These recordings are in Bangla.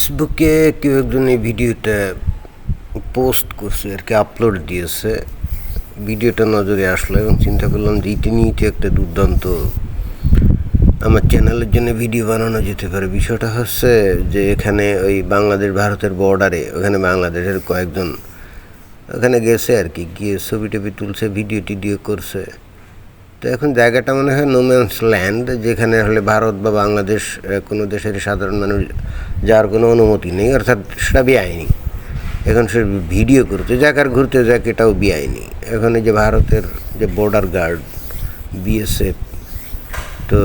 ফেসবুকে কেউ একজন এই ভিডিওটা পোস্ট করছে আর কি আপলোড দিয়েছে। ভিডিওটা নজরে আসলো এবং চিন্তা করলাম যে এটি নিয়ে তো একটা দুর্দান্ত আমার চ্যানেলের জন্য ভিডিও বানানো যেতে পারে। বিষয়টা হচ্ছে যে এখানে ওই বাংলাদেশ, ভারতের বর্ডারে ওখানে বাংলাদেশের কয়েকজন ওখানে গেছে আর কি। গিয়ে ছবি টবি তুলছে ভিডিও টিডিও করছে। তো এখন জায়গাটা মনে হয় নোম্যান্স ল্যান্ড যেখানে হলে ভারত বা বাংলাদেশ কোনো দেশের সাধারণ মানুষ যার কোনো অনুমতি নেই, অর্থাৎ সেটা বেআইনি। এখন সে ভিডিও করতে যাক আর ঘুরতে যাক, এটাও বেআইনি। এখন এই যে ভারতের যে বর্ডার গার্ড বিএসএফ তো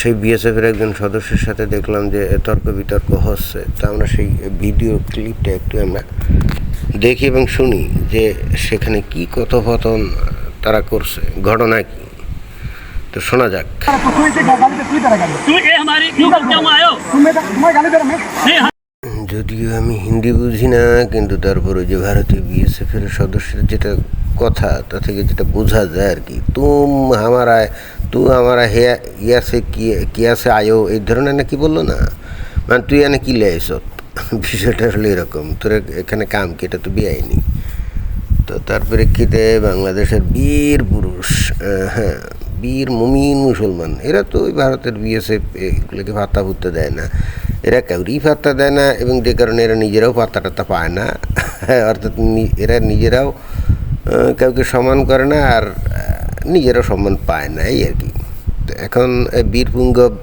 সেই বিএসএফের একজন সদস্যের সাথে দেখলাম যে তর্ক বিতর্ক হচ্ছে। তো আমরা সেই ভিডিও ক্লিপটা একটু আমরা দেখি এবং শুনি যে সেখানে কি কথোপকথন তারা করছে, ঘটনা কি? তো শোনা যাক। যদিও আমি হিন্দি বুঝি না কিন্তু তারপরে যে ভারতীয় বিএসএফ এর সদস্যের যেটা কথা তা থেকে যেটা বোঝা যায় আর কি। তুম আমারা তু আমারা হেয়া ইয়াসে কি আছে আয়ো এই ধরনের না কি বলল না? মানে তুই এনে কি লেস বিষয়টা হলো এরকম। তোর এখানে কাম কি? এটা তো বেআইনি। তো তার প্রেক্ষিতে বাংলাদেশের বীর পুরুষ। হ্যাঁ। বীর মুমিন মুসলমান এরা তো ওই ভারতের বিএসএফ এগুলোকে ভাত্তা ভুত্তা দেয় না এরা কাউরি ভাত্তা দেয় না এবং যে কারণে এরা নিজেরাও পাত্তা টাত্তা পায় না হ্যাঁ, অর্থাৎ নি- এরা নিজেরাও আহ, কাউকে সম্মান করে না আর আহ, নিজেরাও সম্মান পায় না এই আর কি তো এখন এই বীরপুঙ্গব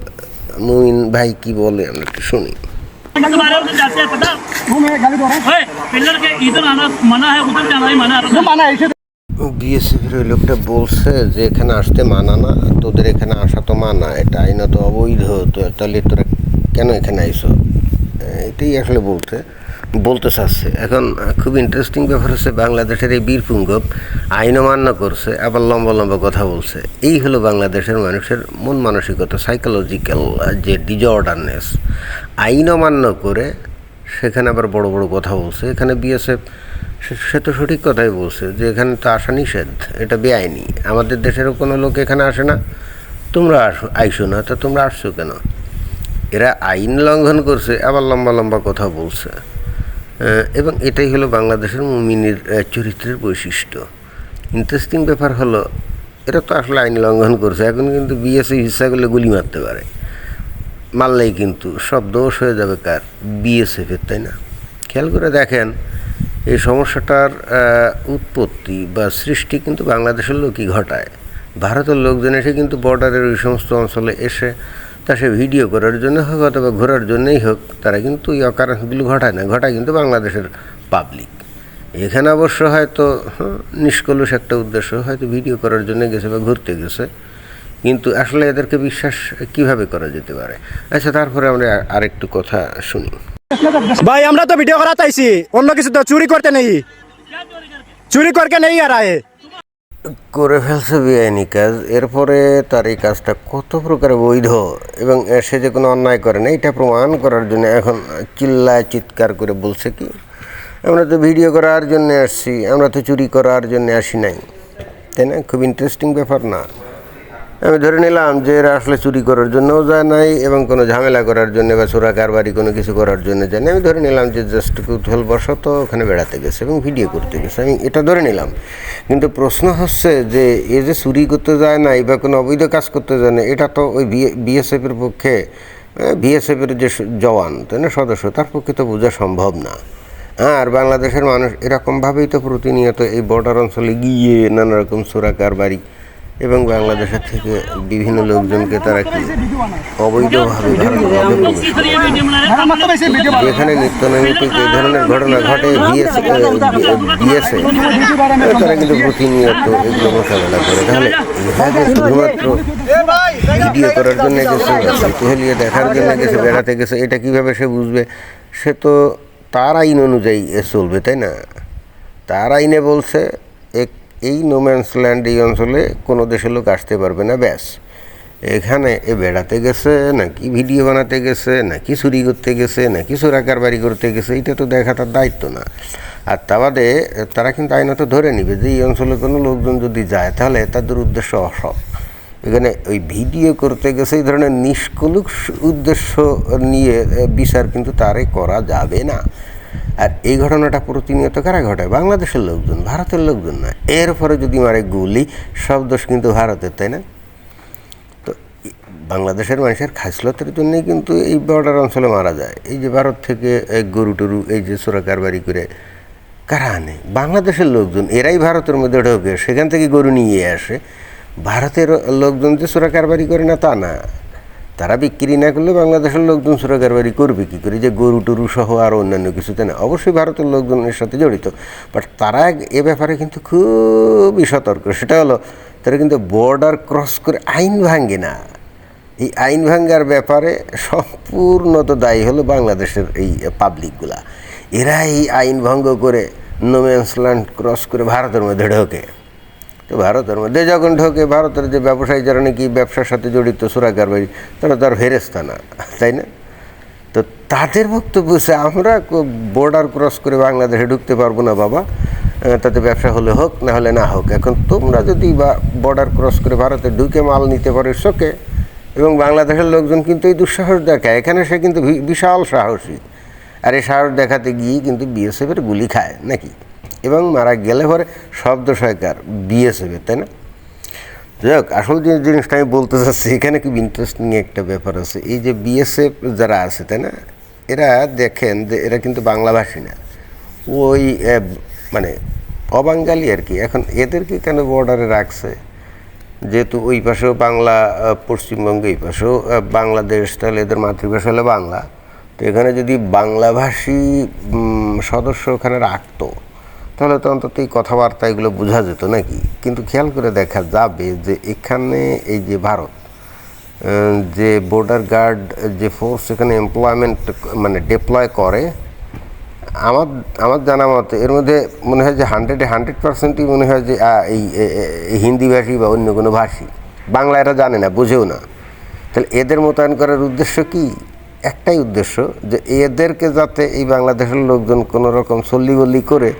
মুমিন ভাই কি বলে আমরা একটু শুনি तुम्हारे उधर जाते हैं पता तू मैं गाली दे रहा हूँ ओए पिलर के इधर आना मना है उधर जाना ही मना है जो माना है इसे বিএসএফের ওই লোকটা বলছে যে এখানে আসতে মানা না তোদের এখানে আসা তো মানা, এটা আইনত অবৈধ, তো তাহলে তোরা কেন এখানে আইসো? এটাই আসলে বলতে বলতে চাচ্ছে। এখন খুব ইন্টারেস্টিং ব্যাপার হচ্ছে বাংলাদেশের এই বীরপুঙ্গব আইন অমান্য করছে, আবার লম্বা লম্বা কথা বলছে। এই হলো বাংলাদেশের মানুষের মন মানসিকতা সাইকোলজিক্যাল যে ডিজঅর্ডারনেস আইন অমান্য করে সেখানে আবার বড় বড় কথা বলছে। এখানে বিএসএফ সে তো সঠিক কথাই বলছে যে এখানে তো আসা নিষেধ, এটা বেআইনি। আমাদের দেশেরও কোনো লোক এখানে আসে না। তোমরা আসো আইসো না, তো তোমরা আসছো কেন? এরা আইন লঙ্ঘন করছে, আবার লম্বা লম্বা কথা বলছে। এবং এটাই হলো বাংলাদেশের মুমিনের চরিত্রের বৈশিষ্ট্য। ইন্টারেস্টিং ব্যাপার হলো, এরা তো আসলে আইন লঙ্ঘন করছে, এখন কিন্তু বিএসএ হিসা করলে গুলি মারতে পারে। মারলেই কিন্তু সব দোষ হয়ে যাবে কার? বিএসএফের, তাই না? খেয়াল করে দেখেন এই সমস্যাটার উৎপত্তি বা সৃষ্টি কিন্তু বাংলাদেশের লোকই ঘটায়। ভারতের লোকজন এসে কিন্তু বর্ডারের ওই সমস্ত অঞ্চলে এসে তা সে ভিডিও করার জন্য হোক অথবা ঘোরার জন্যই হোক তারা কিন্তু ওই অকারেন্সগুলো ঘটায় না ঘটায় কিন্তু বাংলাদেশের পাবলিক এখানে অবশ্য হয়তো হ্যাঁ, নিষ্কলুষ একটা উদ্দেশ্য হয়তো ভিডিও করার জন্য গেছে বা ঘুরতে গেছে। কিন্তু আসলে এদেরকে বিশ্বাস কীভাবে করা যেতে পারে? আচ্ছা তারপরে আমরা আরেকটু কথা শুনি। ভাই, আমরা তো ভিডিও করাতে আইছি। অন্য কিছু তো চুরি করতে নেই। চুরি করতে নেই আর আয়ে। করে ফেলছে বেআইনি কাজ। এরপরে তার এই কাজটা কত প্রকারে বৈধ এবং সে যে কোনো অন্যায় করে না, এটা প্রমাণ করার জন্য এখন চিল্লায় চিৎকার করে বলছে কি, আমরা তো ভিডিও করার জন্য আসছি, আমরা তো চুরি করার জন্য আসি নাই। তাই না? খুব ইন্টারেস্টিং ব্যাপার না। আমি ধরে নিলাম যে এরা আসলে চুরি করার জন্যও যায় নাই এবং কোনো ঝামেলা করার জন্য বা চোরা কারবারি কোনো কিছু করার জন্য যায় না আমি ধরে নিলাম যে জাস্ট কৌতূহল বশত ওখানে বেড়াতে গেছে এবং ভিডিও করতে গেছে। আমি এটা ধরে নিলাম। কিন্তু প্রশ্ন হচ্ছে যে এ যে চুরি করতে যায় নাই বা কোনো অবৈধ কাজ করতে যায় না এটা তো ওই বিএসএফের পক্ষে বিএসএফের যে জওয়ান, তাই না, সদস্য, তার পক্ষে তো বোঝা সম্ভব না। হ্যাঁ আর বাংলাদেশের মানুষ এরকমভাবেই তো প্রতিনিয়ত এই বর্ডার অঞ্চলে গিয়ে নানা রকম চোরা কারবারি এবং বাংলাদেশের থেকে বিভিন্ন লোকজনকে তারা কি অবৈধভাবে যেখানে নিত্যনৈমিত্তিক এই ধরনের ঘটনা ঘটে দিয়েছে দিয়েছে তারা কিন্তু প্রতিনিয়ত এগুলো মোকাবেলা করে। তাহলে ইহাকে শুধুমাত্র ভিডিও করার জন্য গেছে তেহলিয়ে দেখার জন্য গেছে বেড়াতে গেছে, এটা কীভাবে সে বুঝবে? সে তো তার আইন অনুযায়ী চলবে, তাই না? তার আইনে বলছে এই নোম্যান্স ল্যান্ড এই অঞ্চলে কোনো দেশের লোক আসতে পারবে না, ব্যাস। এখানে এ বেড়াতে গেছে, নাকি ভিডিও বানাতে গেছে, নাকি চুরি করতে গেছে, নাকি চোরাকার বাড়ি করতে গেছে, এটা তো দেখা তার দায়িত্ব না। আর তা বাদে তারা কিন্তু আইনত ধরে নিবে যে এই অঞ্চলে কোনো লোকজন যদি যায়, তাহলে তাদের উদ্দেশ্য অসৎ। এখানে ওই ভিডিও করতে গেছে এই ধরনের নিষ্কলুক উদ্দেশ্য নিয়ে বিচার কিন্তু তারে করা যাবে না। আর এই ঘটনাটা প্রতিনিয়ত কারা ঘটায়? বাংলাদেশের লোকজন, ভারতের লোকজন না এরপরে যদি মারে গুলি, সব দোষ কিন্তু ভারতের, তাই না? তো বাংলাদেশের মানুষের খাসলতের জন্যই কিন্তু এই বর্ডার অঞ্চলে মারা যায়। এই যে ভারত থেকে গরু টরু, এই যে চোরা কারবারি করে, কারা আনে? বাংলাদেশের লোকজন, এরাই ভারতের মধ্যে ঢোকে। সেখান থেকে গরু নিয়ে আসে। ভারতের লোকজন যে চোরা কারবারি করে না, তা না। তারা বিক্রি না করলে বাংলাদেশের লোকজন চোরা কারবারি করবে কী করে? যে গরু টরু সহ আর অন্যান্য কিছুতে না। অবশ্যই ভারতের লোকজনের সাথে জড়িত। বাট তারা এ ব্যাপারে কিন্তু খুবই সতর্ক। সেটা হলো, তারা কিন্তু বর্ডার ক্রস করে আইন ভাঙে না। এই আইন ভাঙ্গার ব্যাপারে সম্পূর্ণত দায়ী হলো বাংলাদেশের এই পাবলিকগুলা এরা এই আইন ভঙ্গ করে নোম্যান্স ল্যান্ড ক্রস করে ভারতের মধ্যে ঢোকে। তো ভারতের মধ্যে যখন ঢোকে, ভারতের যে ব্যবসায়ী যারা নাকি ব্যবসার সাথে জড়িত সুরাকারবাড়ি তারা তার ফেরেস্তা না, তাই না? তো তাদের বক্তব্য হচ্ছে, আমরা বর্ডার ক্রস করে বাংলাদেশে ঢুকতে পারব না বাবা তাতে ব্যবসা হলে হোক, না হলে না হোক। এখন তোমরা যদি বা বর্ডার ক্রস করে ভারতে ঢুকে মাল নিতে পারো শোকে, এবং বাংলাদেশের লোকজন কিন্তু এই দুঃসাহস দেখায়। এখানে সে কিন্তু বিশাল সাহসী। আর এই সাহস দেখাতে গিয়ে কিন্তু বিএসএফের গুলি খায়, নাকি? এবং মারা গেলে পরে শব্দ সরকার বিএসএফের তাই না? যাই হোক আসল যে জিনিসটা আমি বলতে চাচ্ছি, এখানে খুব ইন্টারেস্টিং একটা ব্যাপার আছে। এই যে বিএসএফ যারা আছে, তাই না? এরা দেখেন যে এরা কিন্তু বাংলাভাষী না। ওই মানে অবাঙ্গালি আর কি। এখন এদেরকে কেন বর্ডারে রাখছে? যেহেতু ওই পাশেও বাংলা পশ্চিমবঙ্গ, এই পাশেও বাংলাদেশ, তাহলে এদের মাতৃভাষা হলো বাংলা। তো এখানে যদি বাংলাভাষী সদস্য ওখানে রাখতো তাহলে তো অন্তত এই কথাবার্তা, এগুলো বোঝা যেত নাকি? কিন্তু খেয়াল করে দেখা যাবে যে এখানে এই যে ভারত যে বর্ডার গার্ড যে ফোর্স এখানে এমপ্লয়মেন্ট মানে ডিপ্লয় করে, আমার আমার জানা মতে এর মধ্যে মনে হয় যে হান্ড্রেডে হান্ড্রেড পার্সেন্টই মনে হয় যে এই, এ- এ- এই হিন্দি ভাষী বা অন্য কোনো ভাষী। বাংলা এরা জানে না, বোঝেও না। তাহলে এদের মোতায়েন করার উদ্দেশ্য কি? একটাই উদ্দেশ্য যে এদেরকে যাতে এই বাংলাদেশের লোকজন কোনো রকম সল্লি বল্লি করে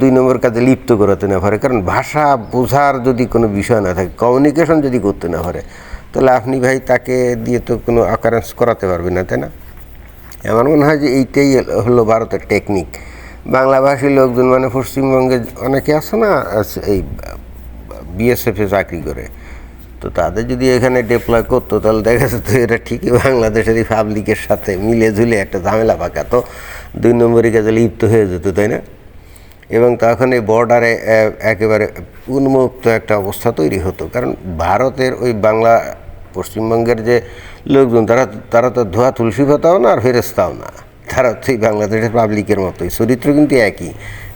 দুই নম্বর কাজে লিপ্ত করাতে না পারে। কারণ ভাষা বোঝার যদি কোনো বিষয় না থাকে কমিউনিকেশন যদি করতে না পারে, তাহলে আপনি ভাই তাকে দিয়ে তো কোনো অকারেন্স করাতে পারবেন না, তাই না? আমার মনে হয় যে এইটাই হলো ভারতের টেকনিক বাংলাভাষী লোকজন মানে পশ্চিমবঙ্গে অনেকে আছে না এই বিএসএফে চাকরি করে। তো তাদের যদি এখানে ডিপ্লয় করতো, তাহলে দেখা যেত এটা ঠিকই বাংলাদেশের এই পাবলিকের সাথে মিলে ঝুলে একটা ঝামেলা পাকাতো, দুই নম্বরই কাজে লিপ্ত হয়ে যেত, তাই না? এবং তখন এই বর্ডারে একেবারে উন্মুক্ত একটা অবস্থা তৈরি হতো। কারণ ভারতের ওই বাংলা, পশ্চিমবঙ্গের যে লোকজন, তারা তারা তো ধোয়া তুলসী পাতাও না আর ফেরেস্তাও না। তারা হচ্ছে বাংলাদেশের পাবলিকের মতোই। চরিত্র কিন্তু একই।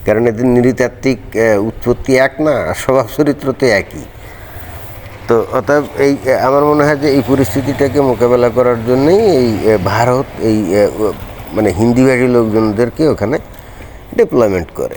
কারণ এদের নৃতাত্ত্বিক উৎপত্তি এক না স্বভাব চরিত্র তো একই। তো অতএব এই আমার মনে হয় যে এই পরিস্থিতিটাকে মোকাবেলা করার জন্যই এই ভারত এই মানে হিন্দিভাষী লোকজনদেরকে ওখানে ডিপ্লয়মেন্ট করে।